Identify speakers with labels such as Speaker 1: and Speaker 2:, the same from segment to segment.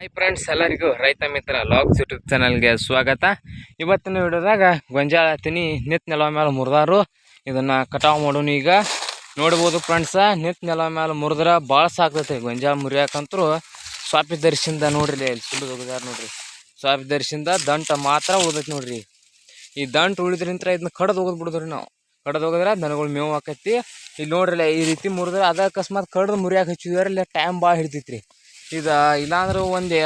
Speaker 1: Hi friends ಎಲ್ಲರಿಗೂ ರೈತ ಮಿತ್ರ logs YouTube ಚಾನಲ್ಗೆ ಸ್ವಾಗತ. ಇವತ್ತಿನ ವಿಡಿಯೋದಾಗ ಗೊಂಜಾಳ ತಿನಿ ನಿತ್ ನೆಲ ಮೇಲೆ ಮುರಿದಾರು. ಇದನ್ನು ಕಟಾವು ಮಾಡೋನು ಈಗ. ನೋಡ್ಬೋದು ಫ್ರೆಂಡ್ಸ ನಿತ್ ನೆಲ ಮೇಲೆ ಮುರಿದ್ರೆ ಭಾಳ ಸಾಕ್ತೈತೆ. ಗೊಂಜಾಳ ಮುರಿಯಾಕಂತರೂ ಸ್ವಾಪಿ ದರ್ಶಿಂದ ನೋಡ್ರಿ ಇಲ್ಲಿ ಸುಳ್ಳು ಹೋಗಿದಾರ ನೋಡ್ರಿ. ಸ್ವಾಪಿ ದರ್ಶಿಂದ ದಂಟ ಮಾತ್ರ ಉಳಿದೈತೆ ನೋಡ್ರಿ. ಈ ದಂಟು ಉಳಿದ್ರಿಂತ ಇದನ್ನ ಕಡ್ದು ಹೋಗೋದು ಬಿಡಿದ್ರಿ ನಾವು. ಕಡ್ದು ಹೋಗಿದ್ರೆ ದನಗಳು ಮೇವು ಹಾಕೈತಿ ಇಲ್ಲಿ ನೋಡ್ರಿ ಈ ರೀತಿ ಮುರಿದ್ರೆ ಅದ ಅಕಸ್ಮಾತ್ ಕಡ್ದು ಮುರಿಯಾಕೆ ಹಚ್ಚಿದ್ರೆ ಇಲ್ಲಿ ಟೈಮ್ ಭಾಳ ಹಿಡಿತೈತ್ರಿ ಇದು ಇಲ್ಲಾಂದ್ರೆ ಒಂದು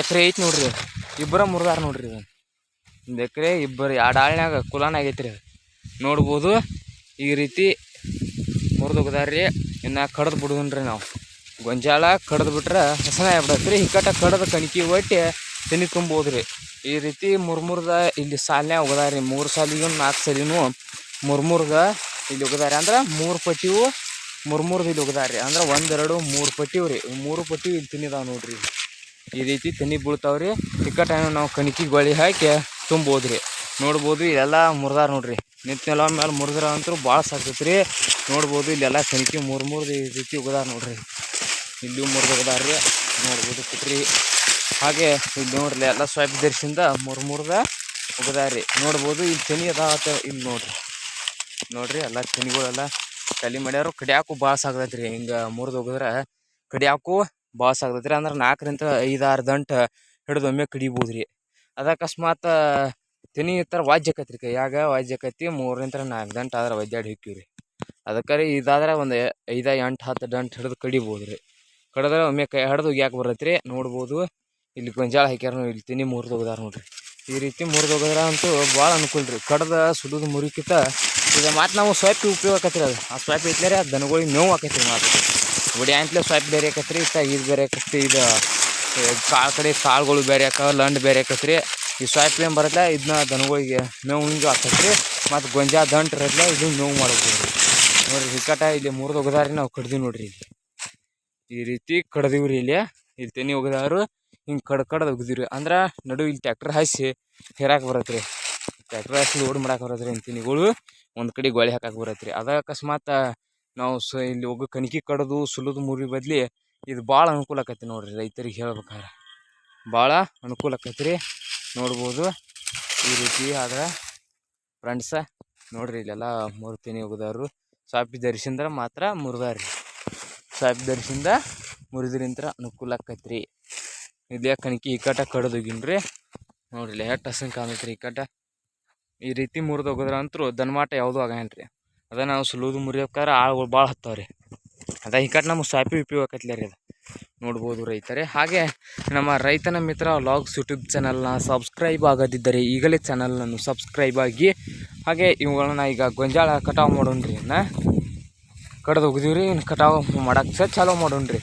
Speaker 1: ಎಕರೆ ಐತಿ ನೋಡ್ರಿ ಇಬ್ಬರ ಮುರಿದಾರ ನೋಡ್ರಿ ಇದು. ಒಂದು ಎಕರೆ ಇಬ್ಬರು ಎರಡು ಕುಲಾನ ಆಗೈತ್ರಿ ರೀ ನೋಡ್ಬೋದು, ಈ ರೀತಿ ಮುರಿದೋಗದಾರ್ರಿ. ಇನ್ನು ಕಡ್ದು ಬಿಡುದನ್ರಿ ನಾವು. ಗೊಂಜಾಳ ಕಡ್ದು ಬಿಟ್ರೆ ಹಸನ ಆಗ್ಬಿಡತ್ತೆ ರೀ ಹಿಕ್ಕಟ ಕಡ್ದು ಕಣಕಿ ಒಟ್ಟಿ ತಿನ್ನಿ ತುಂಬೋದು ರೀ ಈ ರೀತಿ ಮುರ್ಮುರ್ದ ಇಲ್ಲಿ ಸಾಲನೇ ಒಗದಾರ ರೀ ಮೂರು ಸಾಲಿಗೂ ನಾಲ್ಕು ಸಾಲಿನೂ ಮುರ್ಮುರ್ದ ಇಲ್ಲಿ ಹೋಗದಾರ ಅಂದ್ರೆ ಮೂರು ಪಟ್ಟಿವು ಮುರ್ಮುರ್ದು ಇಲ್ಲಿ ಹೋಗದಾರ ರೀ ಅಂದ್ರೆ ಒಂದೆರಡು, ಮೂರು ಪಟ್ಟಿವು ರೀ ಮೂರು ಪಟ್ಟಿ ಇಲ್ಲಿ ತಿನ್ನಿದಾವ ನೋಡ್ರಿ. ಈ ರೀತಿ ತಿನ್ನಿ ಬೀಳ್ತಾವ್ರಿ. ರೀ ಟೈಮ್ ನಾವು ಕಣಕಿ ಗೋಳಿ ಹಾಕಿ ತುಂಬೋದು ರೀ ನೋಡ್ಬೋದು ಇಲ್ಲೆಲ್ಲ ಮುರಿದಾರ ನೋಡ್ರಿ. ನಿಂತ ನೆಲ ಮೇಲೆ ಮುರಿದ್ರ ಅಂತೂ ಭಾಳ ಸಾಕ್ತೈತಿ ರೀ ನೋಡ್ಬೋದು ಇಲ್ಲೆಲ್ಲ ಕಣಿಕಿ ಮೂರು ಮೂರು ಈ ರೀತಿ ಹೋಗದಾರ ನೋಡ್ರಿ. ಇಲ್ಲೂ ಮುರಿದು ಹೋಗದಾರ ರೀ ನೋಡ್ಬೋದು ಕುಟ್ರಿ ಹಾಗೆ ಇಲ್ಲಿ ನೋಡ್ರಿ ಎಲ್ಲ ಸ್ವಾಪ್ ದರ್ಶಿಂದ ಮೂರು ಮೂರ್ದ ಹೋಗದಾರ ರೀ ನೋಡ್ಬೋದು ಇಲ್ಲಿ ತೆನಿ ಅದಾವ ಇಲ್ಲಿ ನೋಡ್ರಿ. ನೋಡ್ರಿ ಎಲ್ಲ ತೆನಿಗಳೆಲ್ಲ ಕಲಿ ಮಾಡ್ಯಾರು, ಕಡಿಯಾಕು ಭಾಳ ಸಾಕ್ತೈತ್ರಿ. ಹಿಂಗೆ ಮುರಿದು ಹೋಗಿದ್ರೆ ಕಡಿಯಾಕು ಭಾಳ ಸಾಕ್ತೈತ್ರಿ. ಅಂದ್ರೆ ನಾಲ್ಕರಿಂದ ಐದಾರು ದಂಟ ಹಿಡಿದು ಒಮ್ಮೆ ಕಡಿಬೋದು ರೀ ಅದು ಅಕಸ್ಮಾತ್ ತೆನಿ ಈ ಥರ ವಾಜ್ಯ ಆಕೈತಿ ರೀ ಕೈಯಾಗ. ವಾಜ್ಯ ಆಕೈತಿ ಮೂರರಿಂದ ನಾಲ್ಕು ದಂಟ ಆದ್ರೆ ಒದ್ದಾಡಿ ಹಿಕ್ಕೀವಿ ರೀ ಅದಕ್ಕೆ ರೀ ಇದಾದ್ರೆ ಒಂದು ಐದು, ಎಂಟು, ಹತ್ತು ದಂಟು ಹಿಡಿದು ಕಡಿಬೋದು ರೀ ಕಡಿದ್ರೆ ಒಮ್ಮೆ ಕೈ ಹಿಡ್ದು ಯಾಕೆ ಬರತ್ರಿ. ನೋಡ್ಬೋದು ಇಲ್ಲಿ ಗೊಂಜಾಳ ಹಾಕ್ಯಾರ ಇಲ್ಲಿ ತಿನಿ ಮುರಿದೋಗ್ದಾರ ಹೋಗದಾರ ನೋಡ್ರಿ. ಈ ರೀತಿ ಮುರಿದು ಹೋಗದ್ರ ಅಂತೂ ಭಾಳ ಅನುಕೂಲ ರೀ ಕಡ್ದು ಸುಲಿದು ಮುರಿಕಿತ ಈಗ ಮತ್ತು ನಾವು ಸ್ವೈಪ್ ಉಪಯೋಗ ಆಕತ್ರಿ ಅದು. ಆ ಸ್ವೈಪ್ ಐತ್ಲೆ ಆ ದನಗಳಿಗೆ ಮೇವು ಆಕೈತಿ ಮತ್ತು ಒಡಿ ಅಂತಲೇ ಸ್ವೈಪ್ ಬೇರೆ ಆಕತ್ರಿ ಇಷ್ಟ ಇದು ಬೇರೆ ಆಕತ್ತಿ ಇದು ಕಾಳು ಕಡೆ ಕಾಳುಗಳು ಬೇರೆ ಆಕ ಲಂಡ್ ಬೇರೆ ಆಕತ್ರಿ. ಈ ಸ್ವೈಪ್ ಏನು ಬರತ್ತೆ ಇದನ್ನ ದನಗಳಿಗೆ ಮೇವು ಹಿಂಗೆ ಹಾಕತ್ರಿ ಮತ್ತು ಗೊಂಜಾ, ದಂಟ್ ಇರತ್ಲೆ ಇದು ಮೇವು ಮಾಡ್ಬೋದು ನೋಡಿರಿ, ಹಿಕ್ಕಟ ಇಲ್ಲಿ ಮುರಿದು ಹೋಗದಾರಿ, ನಾವು ಕಡ್ದೀವಿ ನೋಡ್ರಿ ಇಲ್ಲಿ. ಈ ರೀತಿ ಕಡ್ದೀವಿ ರೀ ಇಲ್ಲಿ. ಇಲ್ಲಿ ತೆನಿ ಹೋಗದಾರು, ಹಿಂಗೆ ಕಡ್ ಕಡ್ದು ಒಗ್ದಿವ್ರಿ ಅಂದ್ರೆ ನಡು ಇಲ್ಲಿ ಟ್ಯಾಕ್ಟರ್ ಹಾಯಿಸಿ, ಹೇರಾಕ ಬರತ್ತೆ ರೀ ಟ್ಯಾಕ್ಟರ್ ಹಾಯಿಸಿ ಲೋಡ್ ಮಾಡಕ್ಕೆ ಬರತ್ತೆ ರೀ ತೆನಿಗಳು ಒಂದು ಕಡೆ ಗೋಳಿ ಹಾಕಕ್ಕೆ ಬರತ್ತೆ ರೀ ಅದ ಅಕಸ್ಮಾತ್, ನಾವು ಸ ಇಲ್ಲಿ ಹೋಗು ಕಣಕಿ ಕಡ್ದು ಸುಲಿದು ಮುರಿ ಬದ್ಲಿ ಇದು ಭಾಳ ಅನುಕೂಲ ಆಕೈತಿ ನೋಡಿರಿ ರೈತರಿಗೆ ಹೇಳ್ಬೇಕಾದ್ರೆ ಭಾಳ ಅನುಕೂಲ ಆಕೈತಿ ರೀ ನೋಡ್ಬೋದು. ಈ ರೀತಿ ಆದ್ರೆ ಫ್ರೆಂಡ್ಸ ನೋಡಿರಿ ಇಲ್ಲೆಲ್ಲ ಮೂರ್ತಿನಿ ಹೋಗದವ್ರು. ಸಾಪಿ ಧರಿಸಿಂದ್ರೆ ಮಾತ್ರ ಮುರಿದಾರ್ರಿ. ಸಾಪಿ ದರ್ಶಿಂದ ಮುರಿದ್ರಿಂತ್ರ ಅನುಕೂಲ ಆಕೈತಿ ರೀ ಇದೇ ಕಣಿಕಿ ಇಕ್ಕಟ ಕಡ್ದು ಹೋಗಿನ್ರಿ ನೋಡ್ರಿ ಇಲ್ಲಿ ಎಷ್ಟು ಹಸನ್ ಕಾಣತ್ರಿ ಈ ಇಕ್ಕಟ ಈ ರೀತಿ ಮುರಿದು ಹೋಗಿದ್ರೆ ಅಂತೂ ದನಮಾಟ ಯಾವುದೂ ಆಗಲ್ಲ ರೀ ಅದ ನಾವು ಸುಲುದು ಮುರಿಯೋಕ್ಕಾರ ಆಳುಗಳು ಭಾಳ ಹತ್ತಾವ ರೀ ಅದ ಇಕ್ಕಟ್ ನಮಗೆ ಸಾಪಿ ಉಪಯೋಗ ಆಕೈತ್ಲೆ ರೀ ಅದು. ನೋಡ್ಬೋದು ರೈತರೇ. ಹಾಗೆ ನಮ್ಮ ರೈತನ ಮಿತ್ರ ಲಾಗ್ಸ್ ಯೂಟ್ಯೂಬ್ ಚಾನಲ್ನ ಸಬ್ಸ್ಕ್ರೈಬ್ ಆಗದಿದ್ದರೆ ಈಗಲೇ ಚಾನಲನ್ನು ಸಬ್ಸ್ಕ್ರೈಬ್ ಆಗಿ, ಹಾಗೆ ಇವುಗಳನ್ನ ಈಗ ಗೊಂಜಾಳ ಕಟಾವು ಮಾಡೋಣ್ರಿ ಇನ್ನು. ಕಡ್ದು ಹೋಗಿದೀವಿ ರೀ ಇನ್ನು ಕಟಾವು ಮಾಡಕ್ಕೆ ಚಾಲೂ ಮಾಡೋಣ್ರಿ.